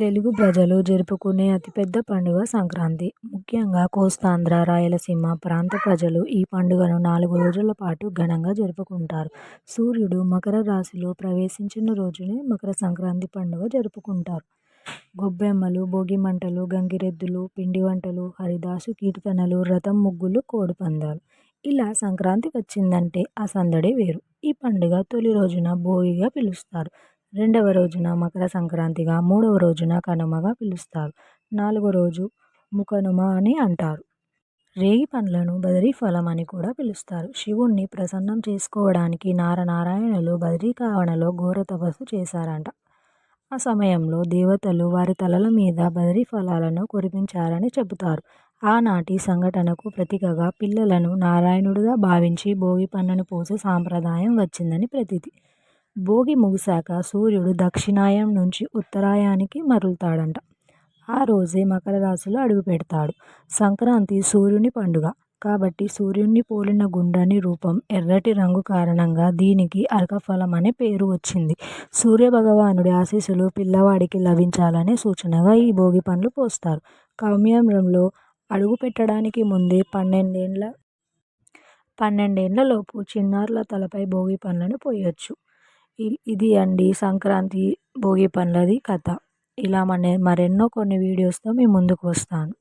తెలుగు ప్రజలు జరుపుకునే అతిపెద్ద పండుగ సంక్రాంతి. ముఖ్యంగా కోస్తాంధ్ర రాయలసీమ ప్రాంత ప్రజలు ఈ పండుగను నాలుగు రోజుల పాటు ఘనంగా జరుపుకుంటారు. సూర్యుడు మకర రాశిలో ప్రవేశించిన రోజునే మకర సంక్రాంతి పండుగ జరుపుకుంటారు. గొబ్బెమ్మలు భోగి మంటలు గంగిరెద్దులు పిండి వంటలు హరిదాసు కీర్తనలు రథం ముగ్గులు కోడిపందాలు ఇలా సంక్రాంతి వచ్చిందంటే ఆ సందడే వేరు. ఈ పండుగ తొలి రోజున భోగిగా పిలుస్తారు. రెండవ రోజున మకర సంక్రాంతిగా మూడవ రోజున కనుమగా పిలుస్తారు. నాలుగో రోజు ముకనుమ అని అంటారు. రేగి పండ్లను బదరీ ఫలం అని కూడా పిలుస్తారు. శివుణ్ణి ప్రసన్నం చేసుకోవడానికి నారనారాయణులు బదరీకావనలో ఘోర తపస్సు చేశారంట. ఆ సమయంలో దేవతలు వారి తలల మీద బదరీ ఫలాలను కురిపించారని చెబుతారు. ఆనాటి సంఘటనకు ప్రతీకగా పిల్లలను నారాయణుడిగా భావించి భోగి పన్నును పోసే సాంప్రదాయం వచ్చిందని ప్రతీతి. భోగి ముగిశాక సూర్యుడు దక్షిణాయం నుంచి ఉత్తరాయానికి మరలుతాడంట. ఆ రోజే మకర రాశిలో అడుగుపెడతాడు సంక్రాంతి సూర్యుని పండుగ. కాబట్టి సూర్యుని పోలిన గుండ్రని రూపం ఎర్రటి రంగు కారణంగా దీనికి అర్కఫలం అనే పేరు వచ్చింది. సూర్యభగవానుడి ఆశీస్సులు పిల్లవాడికి లభించాలనే సూచనగా ఈ భోగి పండ్లు పోస్తారు. కౌమ్యంలో అడుగు పెట్టడానికి ముందే పన్నెండేండ్ల పన్నెండేండ్లలోపు చిన్నారుల తలపై భోగి పండ్లను పోయొచ్చు. ఇది అండి సంక్రాంతి భోగి పండ్లది కథ. ఇలా మన మరెన్నో కొన్ని వీడియోస్తో మీ ముందుకు వస్తాను.